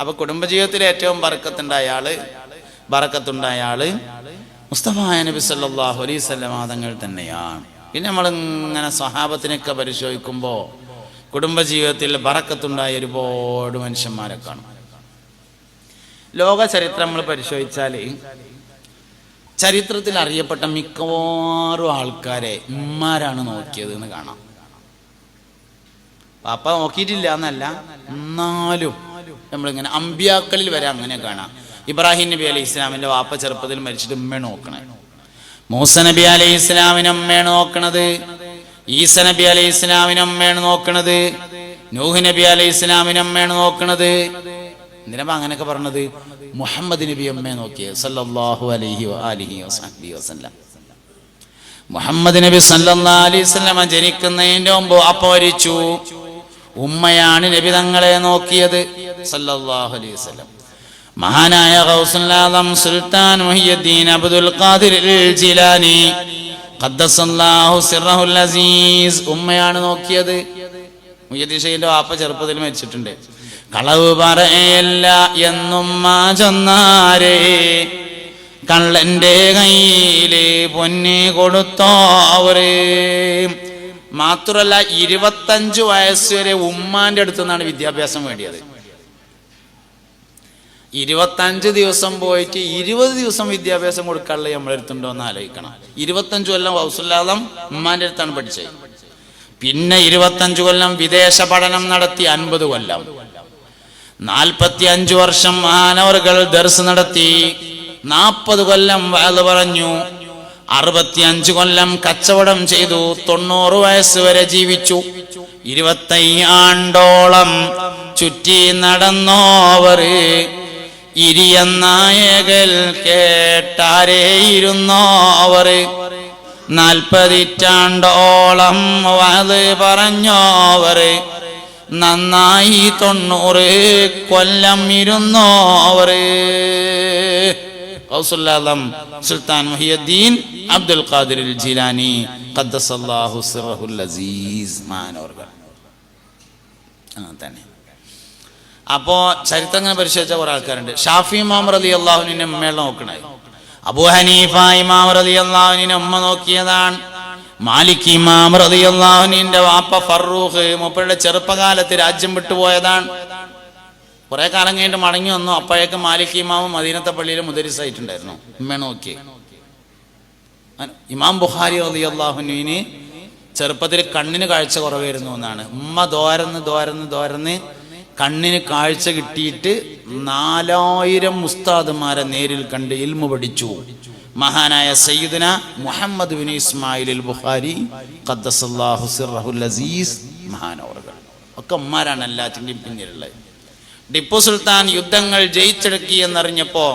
അപ്പൊ കുടുംബജീവിതത്തിൽ ഏറ്റവും ബറക്കത്തുണ്ടായ ആൾ ബറക്കത്തുണ്ടായ ആൾ മുസ്തഫായ നബി സല്ലല്ലാഹു അലൈഹി വസല്ലം തങ്ങൾ തന്നെയാണ്. പിന്നെ നമ്മളിങ്ങനെ സ്വഹാബത്തിനൊക്കെ പരിശോധിക്കുമ്പോൾ കുടുംബജീവിതത്തിൽ ബറക്കത്തുണ്ടായ ഒരുപാട് മനുഷ്യന്മാരെ കാണും. ലോക ചരിത്രം നമ്മൾ പരിശോധിച്ചാൽ ചരിത്രത്തിൽ അറിയപ്പെട്ട മിക്കവാറും ആൾക്കാരെ ഉമ്മാരാണ് നോക്കിയത് എന്ന് കാണാം. അപ്പ നോക്കിയിട്ടില്ല എന്നല്ല എന്നാലും നമ്മളിങ്ങനെ അമ്പ്യാക്കളിൽ വരെ അങ്ങനെ കാണാം. ഇബ്രാഹിം നബി അലൈഹി ഇസ്ലാമിന്റെ വാപ്പ ചെറുപ്പത്തിൽ മരിച്ചിട്ട് ഉമ്മ നോക്കണേ. മൂസ നബി അലൈഹി ഇസ്ലാമിന് അമ്മയാണ് നോക്കണത്. ഈസ നബി അലൈഹി ഇസ്ലാമിന് അമ്മയാണ് നോക്കണത്. നൂഹ് നബി അലൈഹി ഇസ്ലാമിന് അമ്മയാണ് നോക്കണത്. എന്തിനാ അങ്ങനെയൊക്കെ പറഞ്ഞത് മുഹമ്മദ് നബി അമ്മയെ നോക്കിയത് അലൈഹി മുഹമ്മദ് നബി സല്ലാ അലൈഹി സ്വലമ ജനിക്കുന്നതിന്റെ മുമ്പ് അപ്പോ മരിച്ചു. ഉമ്മയാണ് നബി തങ്ങളെ നോക്കിയത്. സല്ലല്ലാഹു അലൈഹി വസല്ലം. മഹാനായ ഗൗസുൽ ആദം സുൽത്താൻ മുഹിയുദ്ദീൻ അബ്ദുൽ ഖാദിർ ജിലാനി. ഖദ്ദസല്ലാഹു സിർറഹുൽ അസീസ്. ഉമ്മയാണ് നോക്കിയത്. മുഹിയുദ്ദീൻ ഷെയ്ഖിന്റെ വാപ്പ ചെറുപ്പത്തിൽ മരിച്ചിട്ടുണ്ട്. കളവ് പറയല്ല എന്നും മാ ചൊന്നാരേ. കള്ളന്റെ കയ്യിൽ പൊന്ന് കൊടുത്തോവര് മാത്രല്ല ഇരുപത്തഞ്ചു വയസ്സ് വരെ ഉമ്മാന്റെ അടുത്തു നിന്നാണ് വിദ്യാഭ്യാസം വേണ്ടിയത്. ഇരുപത്തഞ്ച് ദിവസം പോയിട്ട് ഇരുപത് ദിവസം വിദ്യാഭ്യാസം കൊടുക്കാനുള്ള നമ്മളെ അടുത്തുണ്ടോ എന്ന് ആലോചിക്കണം. ഇരുപത്തഞ്ച് കൊല്ലം ഹൗസുല്ലാദം ഉമ്മാന്റെ അടുത്താണ് പഠിച്ചത്. പിന്നെ ഇരുപത്തഞ്ച് കൊല്ലം വിദേശ പഠനം നടത്തി അൻപത് കൊല്ലം. നാൽപ്പത്തി അഞ്ചു വർഷം മാനവറുകൾ ദർസ് നടത്തി. നാൽപ്പത് കൊല്ലം വാത് പറഞ്ഞു അറുപത്തിയഞ്ച് കൊല്ലം കച്ചവടം ചെയ്തു തൊണ്ണൂറ് വയസ്സ് വരെ ജീവിച്ചു. ഇരുപത്തയ്യാണ്ടോളം ചുറ്റി നടന്നോവർ. ഇരിയനായകൽ കേട്ടാരേയിരുന്നോവർ. നാൽപ്പതിറ്റാണ്ടോളം വാത് പറഞ്ഞോവർ. നന്നായി തൊണ്ണൂറ് കൊല്ലം ഇരുന്നോവർ. ഔസുല്ലാദം സുൽത്താൻ മുഹിയുദ്ദീൻ അബ്ദുൽ ഖാദിർ ജിലാനി ഖദ്ദസല്ലാഹു സിറഹുൽ അസീസ്. മാനവർകൾ അങ്ങനെ തന്നെ. അപ്പോ ചരിത്രം അങ്ങനെ പരിശോധിച്ച കുറെ ആൾക്കാരുണ്ട്. ഷാഫി ഇമാം റലി അള്ളാഹുവിനെ ഉമ്മയെ നോക്കണേ അബു ഹനീഫ ഇമാം റലി അള്ളാഹുവിനെ ഉമ്മ നോക്കിയതാണ്. മാലിക് ഇമാം റലി അള്ളാഹുവിന്റെ വാപ്പ ഫറൂഖ് മുപ്പയുടെ ചെറുപ്പകാലത്ത് രാജ്യം വിട്ടുപോയതാണ്. കുറെ കാലം കഴിഞ്ഞിട്ട് മടങ്ങി വന്നു. അപ്പോഴേക്ക് മാലിക് ഇമാമും മദീനത്തെ പള്ളിയിൽ മുദരിസായിട്ടുണ്ടായിരുന്നു. ഉമ്മ നോക്കി. ഇമാം ബുഹാരി അലി അള്ളാഹുനുവിന് ചെറുപ്പത്തിൽ കണ്ണിന് കാഴ്ച കുറവായിരുന്നു എന്നാണ്. ഉമ്മ ദോരന്ന് ദോരന്ന് ദോരന്ന് കണ്ണിന് കാഴ്ച കിട്ടിയിട്ട് നാലായിരം മുസ്താദുമാരെ നേരിൽ കണ്ട് ഇൽമു പഠിച്ചു. മഹാനായ സയ്യിദന മുഹമ്മദ് ബിൻ ഇസ്മായിൽ ബുഖാരി ഖദ്ദസല്ലാഹു സിറഹുൽ അസീസ് മഹാനവർ ഒക്കെ ഉമ്മാരാണ് എല്ലാത്തിന്റെയും പിന്നിലുള്ളത്. ടിപ്പു സുൽത്താൻ യുദ്ധങ്ങൾ ജയിച്ചെടുക്കി എന്നറിഞ്ഞപ്പോ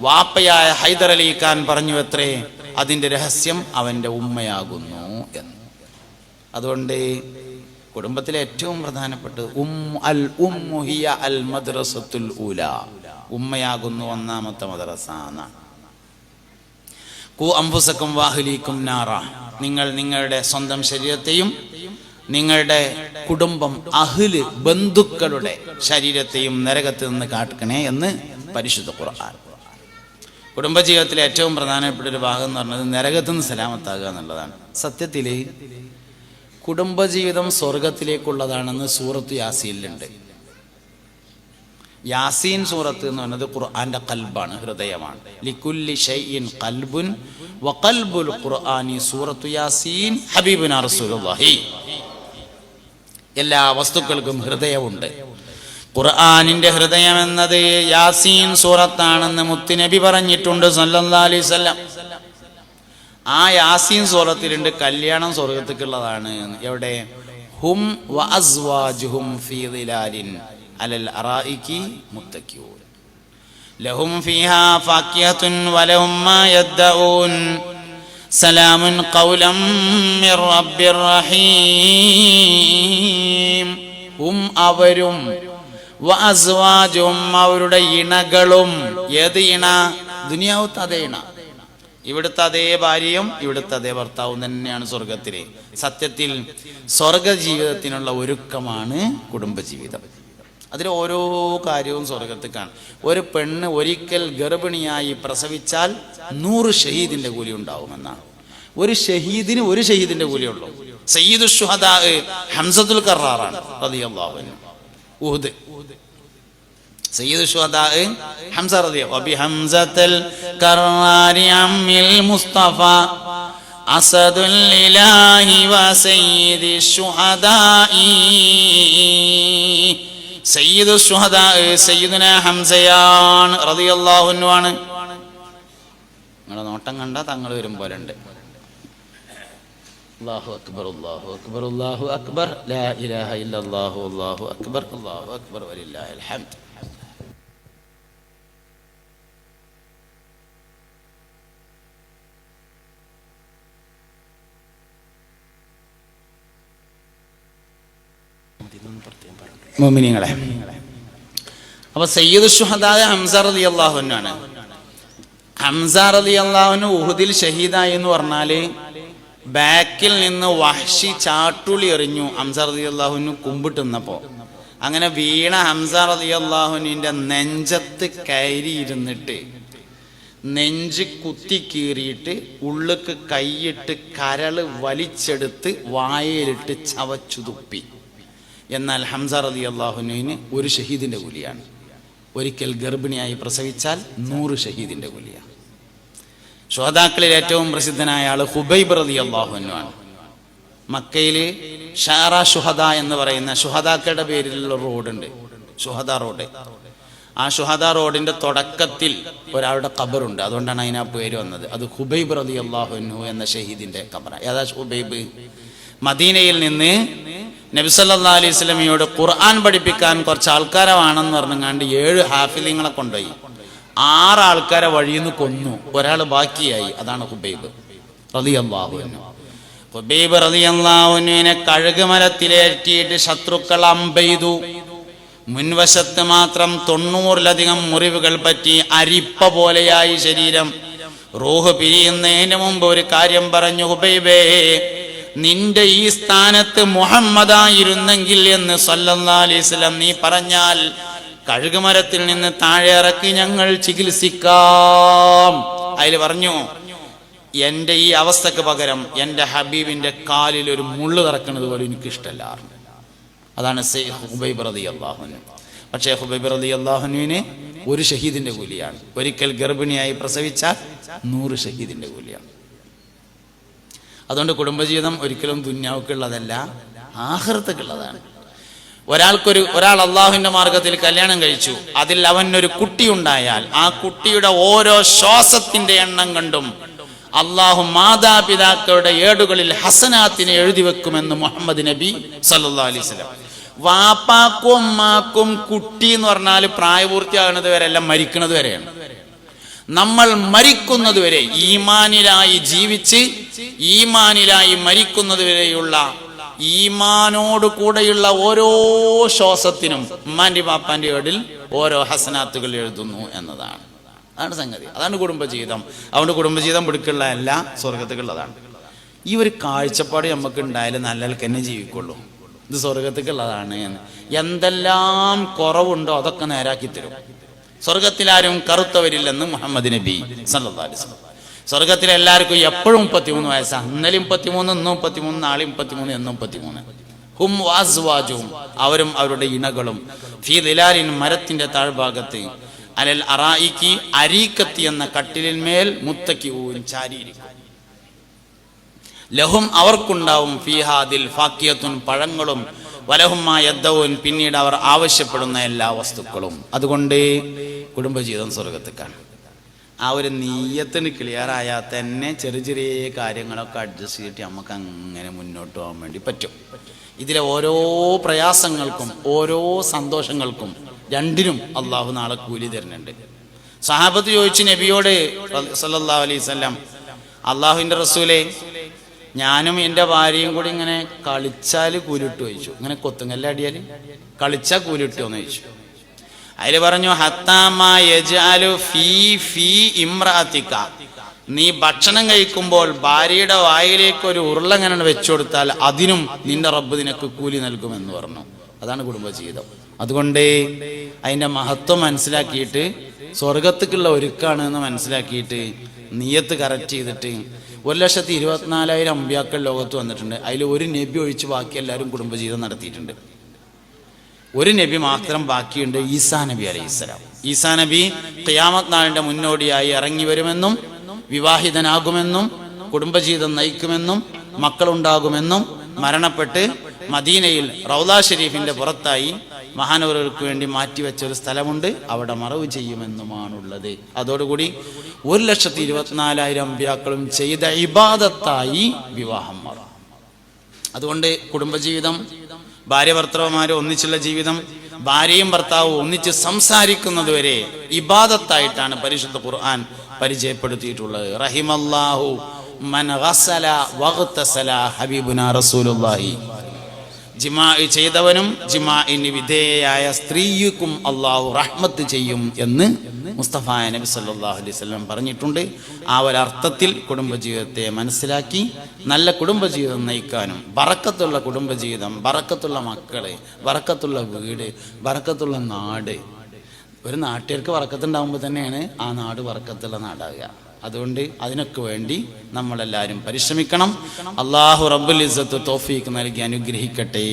വാപ്പയായ ഹൈദർ അലി ഖാൻ പറഞ്ഞു എത്രേ അതിന്റെ രഹസ്യം അവന്റെ ഉമ്മയാകുന്നു എന്ന്. അതുകൊണ്ട് കുടുംബത്തിലെ ഏറ്റവും പ്രധാനപ്പെട്ട ഉം അൽ അൽ മദ്രസത്തുൽ ഉമ്മയാകുന്നു ഒന്നാമത്തെ മദ്രസ കു അംബുസക്കും വാഹുലിക്കും നാറ. നിങ്ങൾ നിങ്ങളുടെ സ്വന്തം ശരീരത്തെയും നിങ്ങളുടെ കുടുംബം അഹിൽ ബന്ധുക്കളുടെ ശരീരത്തെയും നരകത്തിൽ നിന്ന് കാട്ടണേ എന്ന് പരിശുദ്ധ ഖുർആൻ. കുടുംബജീവിതത്തിലെ ഏറ്റവും പ്രധാനപ്പെട്ട ഒരു ഭാഗം എന്ന് പറഞ്ഞത് നരകത്തിൽ നിന്ന് സലാമത്താകുക എന്നുള്ളതാണ്. സത്യത്തിൽ കുടുംബജീവിതം സ്വർഗത്തിലേക്കുള്ളതാണെന്ന് സൂറത്ത് യാസീനിലുണ്ട്. യാസീൻ സൂറത്ത് എന്ന് പറയുന്നത് ഖുർആന്റെ കൽബാണ് ഹൃദയമാണ്. ലിക്കുല്ലി ഷൈഇൻ ഖൽബുൻ വഖൽബുൽ ഖുർആനി സൂറത്തു യാസീൻ ഹബീബുന റസൂലുള്ളാഹി. എല്ലാ വസ്തുക്കൾക്കും ഹൃദയമുണ്ട്. ഖുർആനിന്റെ ഹൃദയം എന്നത് യാസീൻ സൂറത്താണെന്ന് മുത്തുനബി പറഞ്ഞിട്ടുണ്ട് സല്ലാസ്വല്ലാം ആ യാസീൻ സൂറത്തിലുണ്ട് കല്യാണം സ്വർഗത്തേക്കുള്ളതാണ്. എവിടെ? ഹും വ അസ്വാജുഹും ഫീ ളിലാലിൻ അലൽ ലഹും ഫീഹാ ഫാക്കിഹത്തുൻ വലഹും മാ സലാമുൻ قولا من رب الرحيم ഉം അവരും വ അസ്വാജും അവരുടെ ഇണകളും. ഏത് ഇണ? ദുനിയാവത്ത് അതേ ഇണ. ഇവിടുത്തെ അതേ ഭാര്യയും ഇവിടുത്തെ അതേ ഭർത്താവും തന്നെയാണ് സ്വർഗത്തിലെ സത്യത്തിൽ സ്വർഗ ജീവിതത്തിനുള്ള ഒരുക്കമാണ് കുടുംബജീവിതം. അതിൽ ഓരോ കാര്യവും സ്വർഗത്തിൽ കാണും. ഒരു പെണ്ണ് ഒരിക്കൽ ഗർഭിണിയായി പ്രസവിച്ചാൽ നൂറ് ഷഹീദിന്റെ കൂലി ഉണ്ടാവുമെന്നാണ്. ഒരു ഷഹീദിന് ഒരു ഷഹീദിന്റെ കൂലിയുള്ളൂ സയ്യിദ് ഷുഹദാ ഹംസത്തുൽ കറാറാണ് റതിയല്ലാഹുവിന് സയ്യിദ് ഹംസ ഹംസത്തുൽ വ സയ്യിദ് ഷുഹദ സയ്യിദുന ഹംസയാൻ റതിയല്ലാഹുനുവാണ് നിങ്ങളുടെ നോട്ടം കണ്ട തങ്ങൾ വരും പോലെ ഉണ്ട്. അള്ളാഹു അക്ബർ അള്ളാഹു അക്ബർ അള്ളാഹു അക്ബർ. ലാ ഇലാഹ ഇല്ലല്ലാഹു അള്ളാഹു അക്ബർ അള്ളാഹു അക്ബർ വലില്ലാഹിൽ ഹംദ്. മോമിനിങ്ങളെ അപ്പൊ സയ്യിദ് ഷുഹദായ ഹംസ റലി അള്ളാഹുനാണ് ഹംസ അലി അള്ളാഹുന് ഉഹുദിൽ ഷഹീദായി എന്ന് പറഞ്ഞാൽ ബാക്കിൽ നിന്ന് വഹ്ഷി ചാട്ടുളി എറിഞ്ഞു ഹംസ അലി അള്ളാഹുനു കുമ്പിട്ടുന്നപ്പോ അങ്ങനെ വീണ ഹംസ അലി അള്ളാഹുനിന്റെ നെഞ്ചത്ത് കയറി ഇരുന്നിട്ട് നെഞ്ച് കുത്തി കീറിയിട്ട് ഉള്ളുക്ക് കൈയിട്ട് കരൾ വലിച്ചെടുത്ത് വായയിലിട്ട് ചവച്ചു തുപ്പി എന്നാൽ ഹംസ റതി അള്ളാഹുനുവിന് ഒരു ഷഹീദിന്റെ കൂലിയാണ്. ഒരിക്കൽ ഗർഭിണിയായി പ്രസവിച്ചാൽ നൂറ് ഷഹീദിന്റെ കൂലിയാണ്. ശ്രോതാക്കളിൽ ഏറ്റവും പ്രസിദ്ധനായ ആൾ ഹുബൈബ് റതി അള്ളാഹുനുവാണ് മക്കയിൽ ഷാറ ഷുഹദ എന്ന് പറയുന്ന ഷുഹദാക്കളുടെ പേരിലുള്ള റോഡുണ്ട്. ഷുഹദ റോഡ്. ആ ഷുഹദ റോഡിന്റെ തുടക്കത്തിൽ ഒരാളുടെ കബറുണ്ട് അതുകൊണ്ടാണ് അതിന് പേര് വന്നത്. അത് ഹുബൈബ് റതി അള്ളാഹുനു എന്ന ഷഹീദിന്റെ കബറ ഏതാ ഹുബൈബ്? മദീനയിൽ നിന്ന് നബിസല്ലാ അലൈഹി സ്വലമിയോട് ഖുർആൻ പഠിപ്പിക്കാൻ കുറച്ച് ആൾക്കാരെ വേണമെന്ന് പറഞ്ഞങ്ങാണ്ട് ഏഴ് ഹാഫിലിങ്ങളെ കൊണ്ടുപോയി. ആറ് ആൾക്കാരെ വഴിയിൽ നിന്ന് കൊന്നു. ഒരാൾ ബാക്കിയായി. അതാണ് ഹുബൈബ് ഹുബൈബ് റതി കഴുകുമലത്തിലേറ്റിയിട്ട് ശത്രുക്കൾ അമ്പെയ്തു. മുൻവശത്ത് മാത്രം തൊണ്ണൂറിലധികം മുറിവുകൾ പറ്റി അരിപ്പ പോലെയായി ശരീരം. റൂഹ് പിരിയുന്നതിന് മുമ്പ് ഒരു കാര്യം പറഞ്ഞു ഹുബൈബേ നിന്റെ ഈ സ്ഥാനത്ത് മുഹമ്മദായിരുന്നെങ്കിൽ എന്ന് സല്ലല്ലാ അലൈഹിസ്ലം നീ പറഞ്ഞാൽ കഴുകുമരത്തിൽ നിന്ന് താഴെ ഇറക്കി ഞങ്ങൾ ചികിത്സിക്കാം. അതിൽ പറഞ്ഞു എന്റെ ഈ അവസ്ഥക്ക് പകരം എന്റെ ഹബീബിന്റെ കാലിൽ ഒരു മുള്ളു തറക്കുന്നത് പോലും എനിക്ക് ഇഷ്ടമല്ല അതാണ് പക്ഷേ ഹുബൈബ് റതി അള്ളാഹുനുവിന് ഒരു ഷഹീദിന്റെ കൂലിയാണ്. ഒരിക്കൽ ഗർഭിണിയായി പ്രസവിച്ചാൽ നൂറ് ഷഹീദിന്റെ കൂലിയാണ്. അതുകൊണ്ട് കുടുംബജീവിതം ഒരിക്കലും ദുന്യാവുക്കുള്ളതല്ല ആഹൃത്തക്കുള്ളതാണ് ഒരാൾക്കൊരു ഒരാൾ അള്ളാഹുവിന്റെ മാർഗത്തിൽ കല്യാണം കഴിച്ചു അതിൽ അവനൊരു കുട്ടി ഉണ്ടായാൽ ആ കുട്ടിയുടെ ഓരോ ശ്വാസത്തിന്റെ എണ്ണം കണ്ടും അള്ളാഹു മാതാപിതാക്കളുടെ ഏടുകളിൽ ഹസനാത്തിനെ എഴുതി വെക്കുമെന്ന് മുഹമ്മദ് നബി സല്ലാ അലൈവലം വാപ്പാക്കും ഉമ്മാക്കും കുട്ടി എന്ന് പറഞ്ഞാൽ പ്രായപൂർത്തിയാകുന്നത് വരെ എല്ലാം മരിക്കുന്നത് വരെയാണ്. നമ്മൾ മരിക്കുന്നതുവരെ ഈമാനിലായി ജീവിച്ച് ഈമാനിലായി മരിക്കുന്നതുവരെയുള്ള ഈമാനോട് കൂടെയുള്ള ഓരോ ശ്വാസത്തിനും ഉമ്മാന്റെ പാപ്പാന്റെ ഏടിൽ ഓരോ ഹസനാത്തുകൾ എഴുതുന്നു എന്നതാണ്. അതാണ് സംഗതി. അതാണ് കുടുംബജീവിതം. അതുകൊണ്ട് കുടുംബജീവിതം പിടിക്കുള്ള എല്ലാ സ്വർഗത്തുക്കുള്ളതാണ് ഈ ഒരു കാഴ്ചപ്പാട് നമുക്ക് ഉണ്ടായാലും നല്ലവർക്ക് തന്നെ ജീവിക്കുള്ളൂ. ഇത് സ്വർഗത്തേക്കുള്ളതാണ് എന്ന്. എന്തെല്ലാം കുറവുണ്ടോ അതൊക്കെ നേരാക്കി തരും. സ്വർഗത്തിലാരും കറുത്തവരില്ലെന്ന് മുഹമ്മദ് നബി സല്ലി സ്വർഗത്തിൽ എല്ലാവർക്കും എപ്പോഴും മുപ്പത്തിമൂന്ന് വയസ്സാണ് ഇന്നലെ മുപ്പത്തിമൂന്ന് ഇന്നും മുപ്പത്തിമൂന്ന് നാളെ മുപ്പത്തിമൂന്ന് എന്നും മുപ്പത്തിമൂന്ന്. ഹും വാസ്വാജും അവരും അവരുടെ ഇണകളും. ഫീ ദിലാലിൻ മരത്തിന്റെ താഴ്ഭാഗത്ത്. അലൽ അറായിക്ക് അരീക്കത്തി എന്ന കട്ടിലിന്മേൽ മുത്തക്കി ഊൻ ചാരിയിരിക്കും. ലഹും അവർക്കുണ്ടാവും. ഫീഹാദിൽ ഫാക്കിയത്തും പഴങ്ങളും. വലഹുമായദ്ദവും പിന്നീട് അവർ ആവശ്യപ്പെടുന്ന എല്ലാ വസ്തുക്കളും. അതുകൊണ്ട് കുടുംബജീവിതം സ്വർഗത്തേക്കാണ്. ആ ഒരു നീയത്തിന് ക്ലിയർ ആയാൽ തന്നെ ചെറിയ ചെറിയ കാര്യങ്ങളൊക്കെ അഡ്ജസ്റ്റ് ചെയ്തിട്ട് നമുക്ക് അങ്ങനെ മുന്നോട്ട് പോകാൻ വേണ്ടി പറ്റും. ഇതിലെ ഓരോ പ്രയാസങ്ങൾക്കും ഓരോ സന്തോഷങ്ങൾക്കും രണ്ടിനും അള്ളാഹു നാളെ കൂലി തരുന്നുണ്ട്. സഹാബത്ത് ചോദിച്ചു നബിയോട് സല്ലാ അലൈസ് വസല്ലം അള്ളാഹുവിന്റെ റസൂലെ ഞാനും എന്റെ ഭാര്യയും കൂടി ഇങ്ങനെ കളിച്ചാൽ കൂലിട്ട് ചോദിച്ചു. ഇങ്ങനെ കൊത്തുങ്കല്ല അടിയാൽ കളിച്ചാൽ കൂലിട്ടോ എന്ന് ചോദിച്ചു. അതിൽ പറഞ്ഞു ഹത്താമാ ഫീ ഫീ ഇമ്രാത്തിക്ക നീ ഭക്ഷണം കഴിക്കുമ്പോൾ ഭാര്യയുടെ വായിലേക്ക് ഒരു ഉരുളങ്ങനെ വെച്ചു കൊടുത്താൽ അതിനും നിന്റെ റബ്ബ് നിനക്ക് കൂലി നൽകുമെന്ന് പറഞ്ഞു. അതാണ് കുടുംബജീവിതം. അതുകൊണ്ട് അതിന്റെ മഹത്വം മനസ്സിലാക്കിയിട്ട് സ്വർഗത്തേക്കുള്ള ഒരുക്കാണ് എന്ന് മനസ്സിലാക്കിയിട്ട് നീയത്ത് കറക്റ്റ് ചെയ്തിട്ട് ഒരു ലക്ഷത്തി ഇരുപത്തിനാലായിരം അമ്പ്യാക്കൾ ലോകത്ത് വന്നിട്ടുണ്ട്. അതിൽ ഒരു നബി ഒഴിച്ച് ബാക്കി എല്ലാവരും കുടുംബജീവിതം നടത്തിയിട്ടുണ്ട്. ഒരു നബി മാത്രം ബാക്കിയുണ്ട് ഈസാ നബി അലൈഹി ഈസാ നബി ഖിയാമത്ത് നാളിന്റെ മുന്നോടിയായി ഇറങ്ങി വരുമെന്നും വിവാഹിതനാകുമെന്നും കുടുംബജീവിതം നയിക്കുമെന്നും മക്കളുണ്ടാകുമെന്നും മരണപ്പെട്ട് മദീനയിൽ റൗദാ ഷെരീഫിന്റെ പുറത്തായി മഹാനവർക്ക് വേണ്ടി മാറ്റിവെച്ച ഒരു സ്ഥലമുണ്ട്. അവിടെ മറവ് ചെയ്യുമെന്നുമാണുള്ളത്. അതോടുകൂടി ഒരു ലക്ഷത്തി ഇരുപത്തിനാലായിരം അമ്പ്യാക്കളും ചെയ്ത ഇബാദത്തായി വിവാഹം മാറും. അതുകൊണ്ട് കുടുംബജീവിതം ഭാര്യ ഭർത്താവുമാരും ഒന്നിച്ചുള്ള ജീവിതം ഭാര്യയും ഭർത്താവും ഒന്നിച്ച് സംസാരിക്കുന്നത് വരെ ഇബാദത്തായിട്ടാണ് പരിശുദ്ധ ഖുർആൻ പരിചയപ്പെടുത്തിയിട്ടുള്ളത്. റഹിമല്ലാഹു മൻ ഹബീബുന റസൂലുള്ളാഹി. ജിമാ ചെയ്തവനും ജിമാഇന് വിധേയയായ സ്ത്രീക്കും അള്ളാഹു റഹ്മത്ത് ചെയ്യും എന്ന് മുസ്തഫ നബി സല്ലാഹു അലൈഹി വസല്ലം പറഞ്ഞിട്ടുണ്ട്. ആ ഒരർത്ഥത്തിൽ കുടുംബജീവിതത്തെ മനസ്സിലാക്കി നല്ല കുടുംബജീവിതം നയിക്കാനും വറക്കത്തുള്ള കുടുംബജീവിതം വറക്കത്തുള്ള മക്കൾ വറക്കത്തുള്ള വീട് വറക്കത്തുള്ള നാട്. ഒരു നാട്ടുകാർക്ക് വറക്കത്തുണ്ടാകുമ്പോൾ തന്നെയാണ് ആ നാട് വറക്കത്തുള്ള നാടാകുക അതുകൊണ്ട് അതിനൊക്കെ വേണ്ടി നമ്മളെല്ലാവരും പരിശ്രമിക്കണം. അള്ളാഹു റബ്ബുൽ ഇസ്സത്ത് തോഫീക്ക് നൽകി അനുഗ്രഹിക്കട്ടെ.